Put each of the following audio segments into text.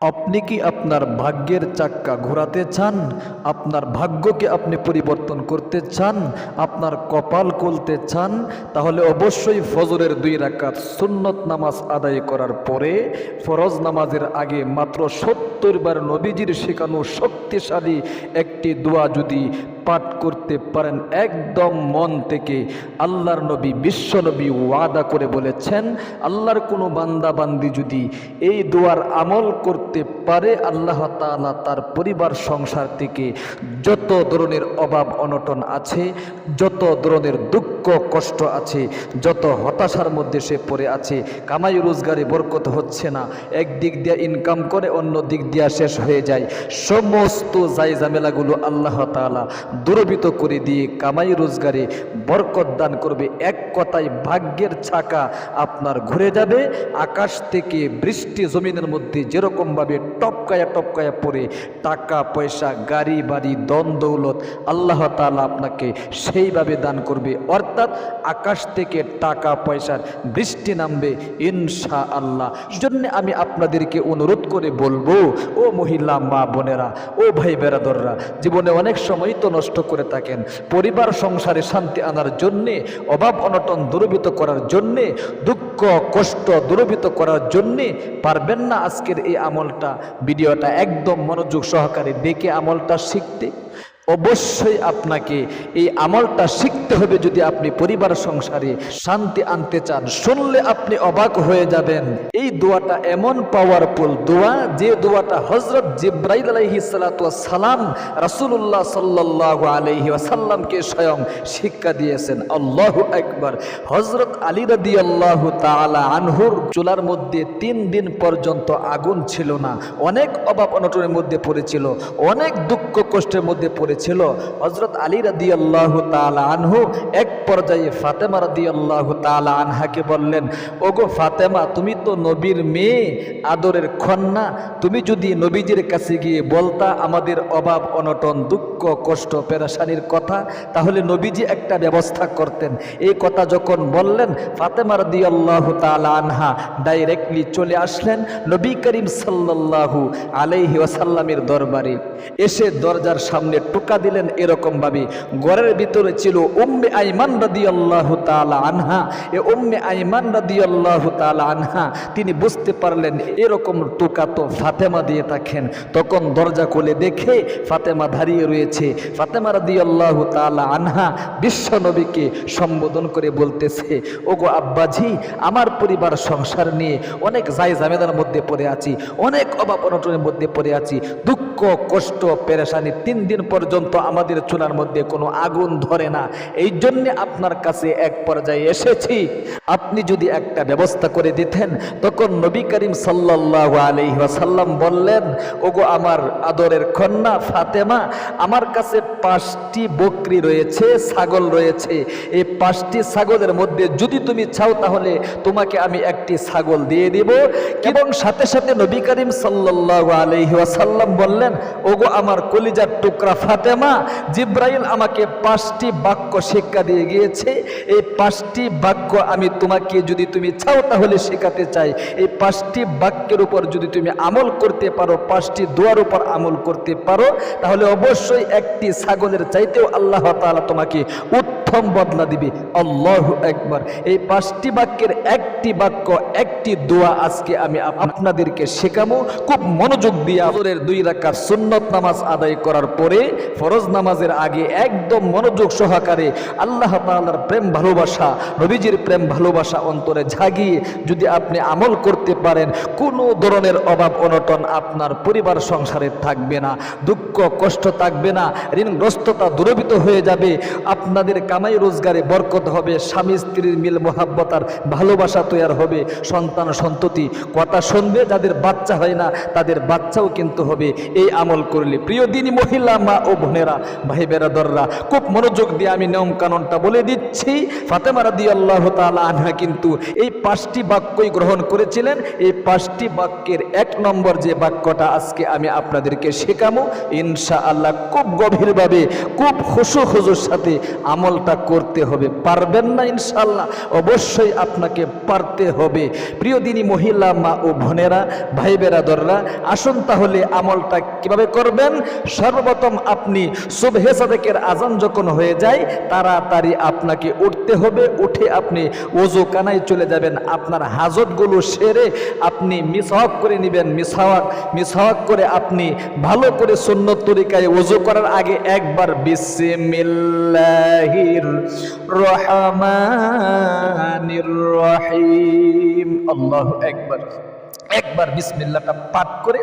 আপনি কি আপনার ভাগ্যের চাক্কা ঘোরাতে চান? আপনার ভাগ্যকে আপনি পরিবর্তন করতে চান? আপনার কপাল খুলতে চান? তাহলে অবশ্যই ফজরের দুই রাকাত সুন্নত নামাজ আদায় করার পরে ফরজ নামাজের আগে মাত্র সত্তর বার নবীজির শেখানো শক্তিশালী একটি দোয়া যদি পাঠ করতে পারেন একদম মন থেকে। আল্লাহর নবী বিশ্বনবী ওয়াদা করে বলেছেন, আল্লাহর কোনো বান্দাবান্দি যদি এই দোয়ার আমল করতে পারে, আল্লাহ তালা তার পরিবার, সংসার থেকে যত ধরনের অভাব, অনটন আছে, যত ধরনের দুঃখ কষ্ট আছে, যত হতাশার মধ্যে সে পড়ে আছে, কামাই রোজগারে বরকত হচ্ছে না, এক দিক দিয়ে ইনকাম করে, অন্য দিক দিয়ে শেষ হয়ে যায়। সমস্ত জাই ঝামেলাগুলো আল্লাহ তাআলা দূরবিত করে দিয়ে কামাই রোজগারে বরকত দান করবে। এক কথায় ভাগ্যের ছাকা আপনার ঘুরে যাবে, আকাশ থেকে বৃষ্টি জমিনের মধ্যে যেরকমভাবে টপকায়া টপকায়া পড়ে, টাকা, পয়সা, গাড়ি, বাড়ি দন দৌলত আল্লাহ তাআলা আপনাকে সেইভাবে দান করবে। অর্থাৎ আকাশ থেকে টাকা, পয়সার বৃষ্টি নামবে ইনশা আল্লাহ জন্য আমি আপনাদেরকে অনুরোধ করে বলব, ও মহিলা, মা বোনেরা, ও ভাই বেরাদররা, জীবনে অনেক সময় তো নষ্ট করে থাকেন। পরিবার, সংসারে শান্তি আনার জন্যে, অভাব, অনটন দূরীভূত করার জন্যে, দুঃখ, কষ্ট দূরীভূত করার জন্যে পারবেন না আজকের এই আমলটা। ভিডিওটা একদম মনোযোগ সহকারে দেখে আমলটা শিখতে। অবশ্যই আপনাকে এই আমলটা শিখতে হবে যদি আপনি পরিবার সংসারে শান্তি আনতে চান। শুনলে আপনি অবাক হয়ে যাবেন। এই দোয়াটা এমন পাওয়ারফুল দোয়া, যে দোয়াটা হজরত জিব্রাইল আলহি সালাম রাসুল্লাহ সাল্লাহ আলহি আসাল্লামকে স্বয়ং শিক্ষা দিয়েছেন। আল্লাহ একবার হজরত আলী রদি আল্লাহ তালা আনহুর চুলার মধ্যে তিন দিন পর্যন্ত আগুন ছিল না। অনেক অভাব অনটনের মধ্যে পড়েছিল। অনেক দুঃখ কষ্টের মধ্যে পড়েছিল। হজরত আলী রাদি আল্লাহ আনহু। এক পর্যায়ে ফাতেমা রাদি আল্লাহ আনহাকে বললেন, ওগো ফাতেমা, তুমি তো নবীর মেয়ে, আদরের কন্যা তুমি যদি নবীজির কাছে গিয়ে বলতা আমাদের অভাব, অনটন, দুঃখ, কষ্ট, পেরাশানির কথা, তাহলে নবীজি একটা ব্যবস্থা করতেন। এই কথা যখন বললেন ফাতেমার রাদি আল্লাহ আনহা ডাইরেক্টলি চলে আসলেন নবী করিম সাল্লাল্লাহু আলাইহি ওয়াসাল্লামের দরবারে। এসে দরজার সামনে টোকা দিলেন এরকম ভাবে ঘরের ভিতরে ছিল উম্মে আইমান রাদি আল্লাহ তালা আনহা। এ উম্মে আইমান রাদি আল্লাহ তালা আনহা তিনি বুঝতে পারলেন এরকম টোকা তো ফাতেমা দিয়ে থাকেন। তখন দরজা খুলে দেখে ফাতেমা দাঁড়িয়ে রয়েছে। ফাতেমা রাদি আল্লাহ তালা আনহা বিশ্ব নবীকে সম্বোধন করে বলতেছে ও গো আব্বাজি, আমার পরিবার সংসার নিয়ে অনেক জায় জামেদার মধ্যে পড়ে আছি, অনেক অভাব অনটনের মধ্যে পড়ে আছি, দুঃখ কষ্ট, পেরেশানি তিন দিন পর্যন্ত আমাদের চুলার মধ্যে কোনো আগুন ধরে না। এই জন্য আপনার কাছে এক পর্যায়ে এসেছি। আপনি যদি একটা ব্যবস্থা করে দিতেন, তখন নবী করিম সাল্লাহ আলহিহাসাল্লাম বললেন, ওগো আমার আদরের কন্যা ফাতেমা, আমার কাছে পাঁচটি বকরি রয়েছে, ছাগল রয়েছে। এই পাঁচটি ছাগলের মধ্যে যদি তুমি চাও তাহলে তোমাকে আমি একটি ছাগল দিয়ে দিব। এবং সাথে সাথে নবী করিম সাল্লাহ আলহিহাসাল্লাম বললেন ওগো আমার কলিজার টুকরা ফাতেমা, জিব্রাইল আমাকে পাঁচটি বাক্য শিক্ষা দিয়ে গিয়েছে। এই পাঁচটি বাক্য আমি তোমাকে যদি তুমি চাও তাহলে শেখাতে চাই। এই পাঁচটি বাক্যের উপর যদি তুমি আমল করতে পারো, পাঁচটি দোয়ার উপর আমল করতে পারো, তাহলে অবশ্যই একটি ছাগলের চাইতেও আল্লাহ তাআলা তোমাকে উত্তম বদলা দিবে। আল্লাহ একবার এই পাঁচটি বাক্যের একটি বাক্য, একটি দোয়া আজকে আমি আপনাদেরকে শেখাবো। খুব মনোযোগ দিয়ে আজরের দুই রাকাত সুন্নত নামাজ আদায় করার পরে ফরজ নামাজের আগে একদম মনোযোগ সহকারে আল্লাহ তাআলার প্রেম ভালোবাসা, নবীজির প্রেম ভালোবাসা অন্তরে জাগিয়ে যদি আপনি আমল করতে পারেন, কোনো ধরনের অভাব অনটন আপনার পরিবার সংসারে থাকবে না, দুঃখ, কষ্ট থাকবে না, ঋণগ্রস্ততা দূরবিত হয়ে যাবে, আপনাদের কামাই রোজগারে বরকত হবে, স্বামী স্ত্রীর মিল মোহাব্বতার ভালোবাসা তৈরি হবে, সন্তান সন্ততি, কথা শুনবে যাদের বাচ্চা হয় না, তাদের বাচ্চাও কিন্তু হবে, এই এই আমল করলে। প্রিয় দিনী মহিলা, মা ও বোনেরা ভাই বেরাদররা খুব মনোযোগ দিয়ে আমি নিয়ম কানুনটা বলে দিচ্ছি। ফাতেমা রাদি আল্লাহ তালা আনহা কিন্তু এই পাঁচটি বাক্যই গ্রহণ করেছিলেন। এই পাঁচটি বাক্যের এক নম্বর যে বাক্যটা আজকে আমি আপনাদেরকে শেখামো ইনশা আল্লাহ খুব গভীরভাবে, খুব খুশু খুজুর সাথে আমলটা করতে হবে। পারবেন না ইনশাল্লাহ অবশ্যই আপনাকে পারতে হবে। প্রিয় দিনী মহিলা, মা ও বোনেরা ভাই বেরাদররা আসুন তাহলে আমলটা কীভাবে করবেন? সর্বপ্রথম আপনি সুবহে সাদেকের আজান যখন হয়ে যায়, তাড়াতাড়ি আপনাকে উঠতে হবে। উঠে আপনি ওজু কানায় চলে যাবেন। আপনার হাজতগুলো সেরে আপনি মিসওয়াক করে নেবেন। মিসওয়াক মিসওয়াক করে আপনি ভালো করে সুন্নত তরিকায় ওজু করার আগে একবার বিসমিল্লাহির রহমানির রহিম। আল্লাহু একবার একবার বিসমিল্লাহটা পাঠ করে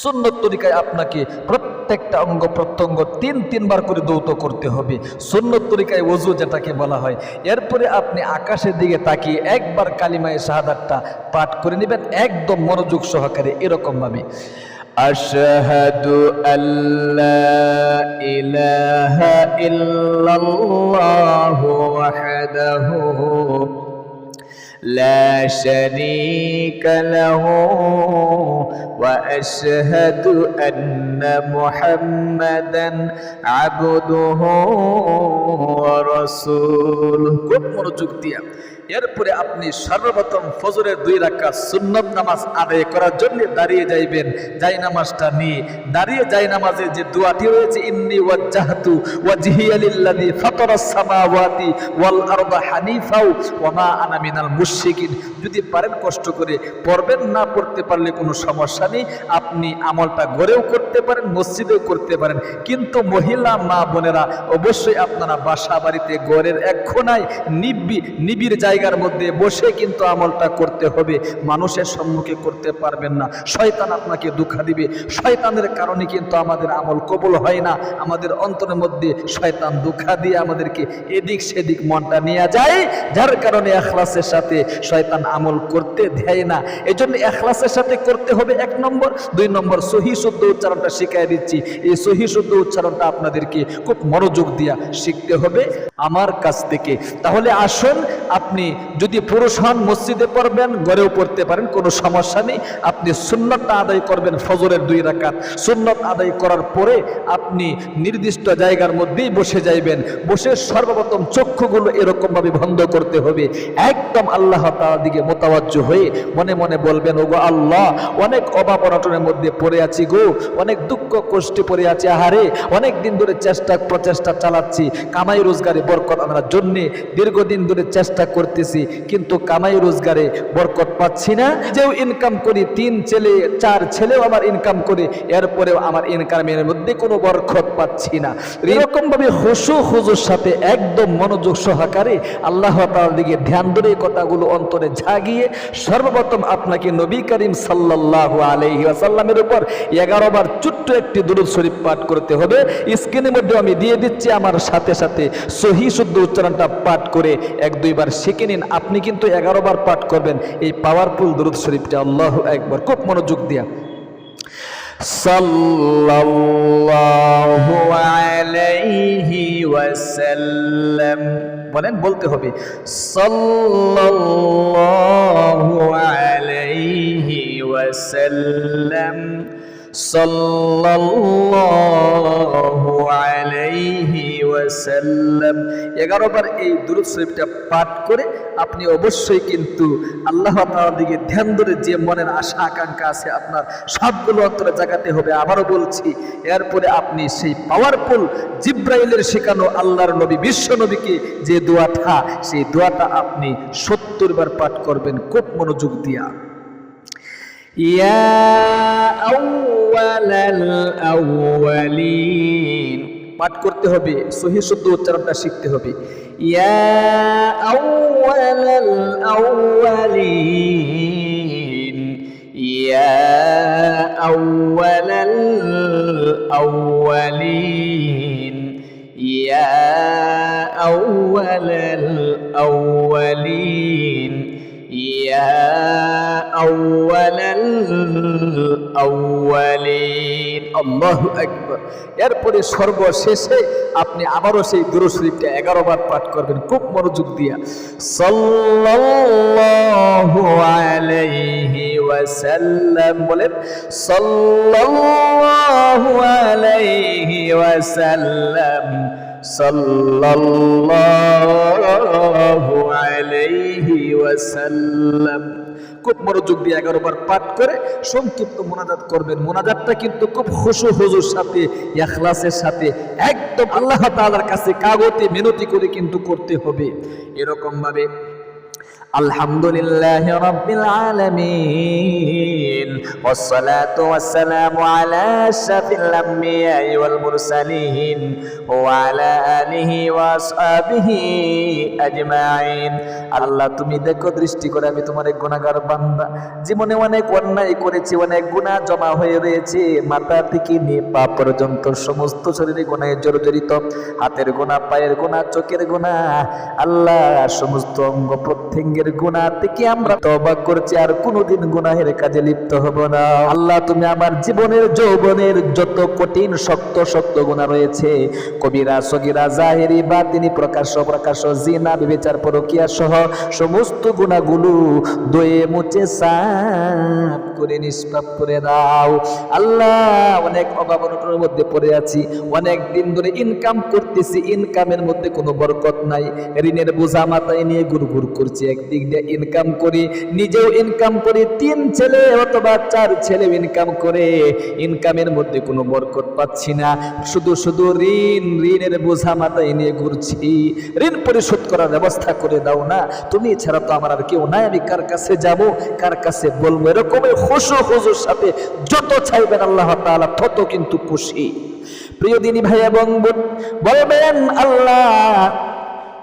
সুন্নত তরিকায় আপনাকে প্রত্যেকটা অঙ্গ প্রত্যঙ্গ তিন তিনবার করে দৌত করতে হবে সুন্নত তরিকায় ওজু যেটাকে বলা হয় এরপরে আপনি আকাশের দিকে তাকিয়ে একবার কালিমায় শাহাদাতটা পাঠ করে নেবেন একদম মনোযোগ সহকারে এরকমভাবে أشهد أن لا إله إلا الله وحده لا شريك له واشهد ان محمدا عبده ورسوله খুব মনোযোগ দিয়া এরপরে আপনি সর্বপ্রথম ফজরের দুই রাকাত সুন্নত নামাজ আদায় করার জন্য দাঁড়িয়ে যাইবেন যাই নামাজটা নিয়ে দাঁড়িয়ে যাই নামাজে যে দোয়াটি রয়েছে ইন্নি ওয়াজ্জাহাতু ওয়াজহিয়া লিল্লাযী ফাতারাস সামাওয়াতি ওয়াল আরদা হানিফাও ওয়া মা আনা মিনাল মুশরিকিন যদি পারেন কষ্ট করে পড়বেন, না পড়তে পারলে কোনো সমস্যা নেই। আপনি আমলটা ঘরেও করতে পারেন, মসজিদেও করতে পারেন। কিন্তু মহিলা, মা বোনেরা অবশ্যই আপনারা বাসা বাড়িতে ঘরের এক নিবি নিবিড় জায়গার মধ্যে বসে কিন্তু আমলটা করতে হবে। মানুষের সম্মুখে করতে পারবেন না। শয়তান আপনাকে দুঃখা দিবে। শয়তানের কারণে কিন্তু আমাদের আমল কবল হয় না। আমাদের অন্তরের মধ্যে শয়তান দুঃখা দিয়ে আমাদেরকে এদিক সেদিক মনটা নিয়ে যায়। যার কারণে এখলাসের সাথে শয়তান আমল করতে দেয় না। এই জন্য এখলাসের সাথে করতে হবে এক নম্বর। দুই নম্বর, সহি শুদ্ধ উচ্চারণটা শিখাই দিচ্ছি। এই সহি শুদ্ধ উচ্চারণটা আপনাদেরকে খুব মনোযোগ দিয়া শিখতে হবে আমার কাছ থেকে। তাহলে আসুন, আপনি যদি পুরুষ হন, মসজিদে পড়বেন, ঘরেও পড়তে পারেন, কোনো সমস্যা নেই। আপনি সুন্নতটা আদায় করবেন ফজরের দুই রাকাত। সুন্নত আদায় করার পরে আপনি নির্দিষ্ট জায়গার মধ্যেই বসে যাইবেন। বসে সর্বপ্রথম চক্ষুগুলো এরকমভাবে বন্ধ করতে হবে। একদম আল্লাহ তাআলার দিকে মোতাবাজ্য হয়ে মনে মনে বলবেন ওগো আল্লাহ অনেক অভাব অনটনের মধ্যে পড়ে আছি গো অনেক দুঃখ কষ্টে পড়ে আছি আহারে অনেক দিন ধরে চেষ্টা প্রচেষ্টা চালাচ্ছি কামাই রোজগারে বরকত আনার জন্যে দীর্ঘদিন ধরে চেষ্টা করতেছি কিন্তু কামাই রোজগারে বরকত পাচ্ছি না যেও ইনকাম করি তিন ছেলে চার ছেলেও আমার ইনকাম করে এরপরেও আমার ইনকামের মধ্যে কোনো বরকত পাচ্ছি না। এরকম ভাবে হসু হুজুর সাথে একদম মনোযোগ সহকারে আল্লাহ তার দিকে ধ্যান ধরে এই কথাগুলো অন্তরে জাগিয়ে সর্বপ্রথম আপনাকে নবী করিম সাল্লাল্লাহু আলাইহি ওয়াসাল্লামের উপর এগারো বার ছোট্ট একটি দুরূদ শরীফ পাঠ করতে হবে। স্ক্রিনের মধ্যে আমি দিয়ে দিচ্ছি, আমার সাথে সাথে সহি শুদ্ধ উচ্চারণটা পাঠ করে এক দুইবার শিখে নিন। আপনি কিন্তু এগারো বার পাঠ করবেন, এই পাওয়ারফুল দুরুদ শরীফটা আল্লাহ একবার খুব মনোযোগ দিয়া। সাল্লাল্লাহু আলাইহি ওয়াসাল্লাম। বলেন বলতে হবে আলাইহি সাল্লাল্লাহু আলাইহি ওয়াসাল্লাম। এগারো বার এই দুরুদ শরীফটা পাঠ করে আপনি অবশ্যই কিন্তু আল্লাহ তাআলার দিকে ধ্যান ধরে যে মনের আশা, আকাঙ্ক্ষা আছে আপনার সবগুলো অন্তরে জাগাতে হবে। আবারও বলছি, এরপরে আপনি সেই পাওয়ারফুল জিব্রাইলের শেখানো আল্লাহর নবী, বিশ্ব নবীকে যে দোয়াটা, সেই দোয়াটা আপনি সত্তর বার পাঠ করবেন খুব মনোযোগ দিয়া। ইয়া আউয়ালাল আউয়ালিন। পাঠ করতে হবে সহি শুদ্ধ উচ্চারণটা শিখতে হবে। ইয়া আউয়ালাল আউয়ালিন আল্লাহ একবার এরপরে সর্বশেষে আপনি আবারও সেই দুরু শরীফটা এগারো বার পাঠ করবেন, খুব মনোযোগ দিয়া। সাল্লাল্লাহু আলাইহি বলেন সাল্লাম আলাইহি ওয়াসাল্লাম, সাল্লাল্লাহু আলাইহি ওয়াসাল্লাম। খুব মনোযোগ দিয়ে এগারো বার পাঠ করে সংক্ষিপ্ত মোনাজাত করবেন। মোনাজাতটা কিন্তু খুব হুসু হুজুর সাথে ইয়াখলাসের সাথে, একদম আল্লাহ তালার কাছে কাগতে মিনতি করে কিন্তু করতে হবে। এরকমভাবে, আলহামদুলিল্লাহ রব্বিল আলামিন। رب العالمين والصلاة والسلام على أشرف الأنبياء والمرسلين وعلى آله وأصحابه أجمعين আল্লাহ তুমি দেখো দৃষ্টি করে আমি তোমার এক গুণাগার বান্দা জীবনে অনেক অন্যায় করেছি অনেক গুনাহ জমা হয়ে রয়েছে মাথা থেকে নিয়ে পা পর্যন্ত সমস্ত শরীরে গুণায় জর্জরিত হাতের গোনা পায়ের গোনা চোখের গোনা আল্লাহ সমস্ত অঙ্গ প্রত্যঙ্গের গুণা থেকে আমরা তবা করছি আর কোনোদিন গুনাহের কাজে লিপ্ত হব না। আল্লাহ, তুমি আমার জীবনের যৌবনের যত কঠিন, শক্ত শক্ত গুণা রয়েছে, কবিরা, সগিরা, জাহেরি বা তিনি প্রকাশ্য প্রকাশ্য জিনা, বিবেচার পরকিয়া সহ সমস্ত গুণাগুলো দয়ে মুছে সাফ করে, নিষ্পাপ করে দাও। আল্লাহ, অনেক অভাব অনটনের মধ্যে পড়ে আছি। অনেক দিন ধরে ইনকাম করতেছি ইনকামের মধ্যে কোনো বরকত নাই। ঋণের বোঝা মাথায় নিয়ে গুড়গুড় করছি। একদিক দিয়ে ইনকাম করি, নিজেও ইনকাম করি, তিন ছেলে অথবা চার ছেলে ইনকাম করে ইনকামের মধ্যে কোনো বরকত পাচ্ছি না। শুধু শুধু ঋণ, ঋণের বোঝা মাথায় নিয়ে ঘুরছি। ঋণ পরিশোধ করার ব্যবস্থা করে দাও না। তুমি ছাড়া তো আমার আর কেউ নাই। আমি কার কাছে যাব? কার কাছে বলব? এরকমের খুশু খুশুর সাথে যত চাইবেন আল্লাহ তাআলা, তত কিন্তু খুশি। প্রিয় দিনী ভাই এবং বলবেন, আল্লাহ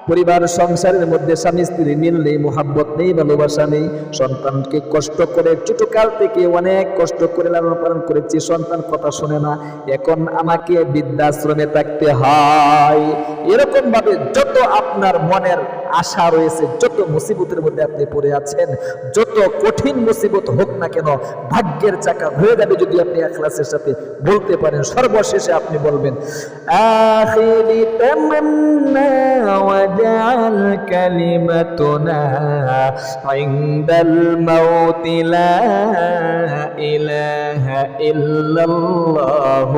পরিবার, সংসারের মধ্যে স্বামী, স্ত্রী মিল নেই মোহাব্বত নেই, ভালোবাসা নেই। সন্তানকে কষ্ট করে, ছোটকাল থেকে অনেক কষ্ট করে লালন পালন করেছি, সন্তান কথা শোনে না। এখন আমাকে বৃদ্ধাশ্রমে থাকতে হয়। এরকম ভাবে যত আপনার মনের আশা রয়েছে, যত মুসিবতের মধ্যে আপনি পড়ে আছেন, যত কঠিন মুসিবত হোক না কেন, ভাগ্যের চাকা হয়ে যাবে যদি আপনি এখলাসের সাথে বলতে পারেন। সর্বশেষে আপনি বলবেন ওয়াজআল কালিমাতুনা ইনদাল মাউত লা ইলাহা ইল্লাল্লাহ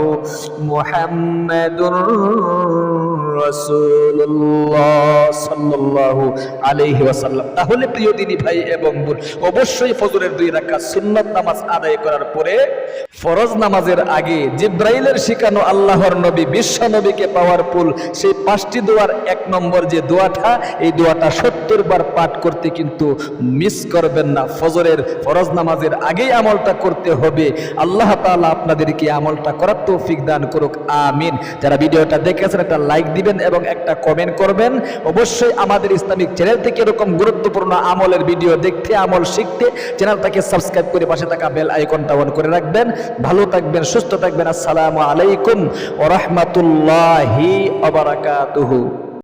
মুহাম্মাদুর রাসূলুল্লাহ সাল্লাল্লাহু আলাইহি ওয়াসাল্লাম তাহলে প্রিয় দিনী ভাই এবং বোন অবশ্যই ফজরের দুই রাকাত সুন্নাত নামাজ আদায় করার পরে ফরজ নামাজের আগে জিব্রাইলের শিখানো আল্লাহর নবী, বিশ্ব নবীকে পাওয়ার পুল, সেই পাঁচটি দোয়ার এক নম্বর যে দোয়াটা, এই দোয়াটা সত্তর বার পাঠ করতে কিন্তু মিস করবেন না। ফজরের ফরজ নামাজের আগেই আমলটা করতে হবে। আল্লাহ তাআলা আপনাদেরকে আমলটা করার তৌফিক দান করুক, আমিন। যারা ভিডিওটা দেখেছেন, একটা লাইক দিবেন এবং একটা কমেন্ট করবেন। অবশ্যই আমাদের ইসলামিক চ্যানেল থেকে এরকম গুরুত্বপূর্ণ আমলের ভিডিও দেখতে, আমল শিখতে চ্যানেলটাকে সাবস্ক্রাইব করে পাশে থাকা বেল আইকনটা অন করে রাখবেন। ভালো থাকবেন, সুস্থ থাকবেন। আসসালামু আলাইকুম ওয়া রাহমাতুল্লাহি ওয়া বারাকাতুহু।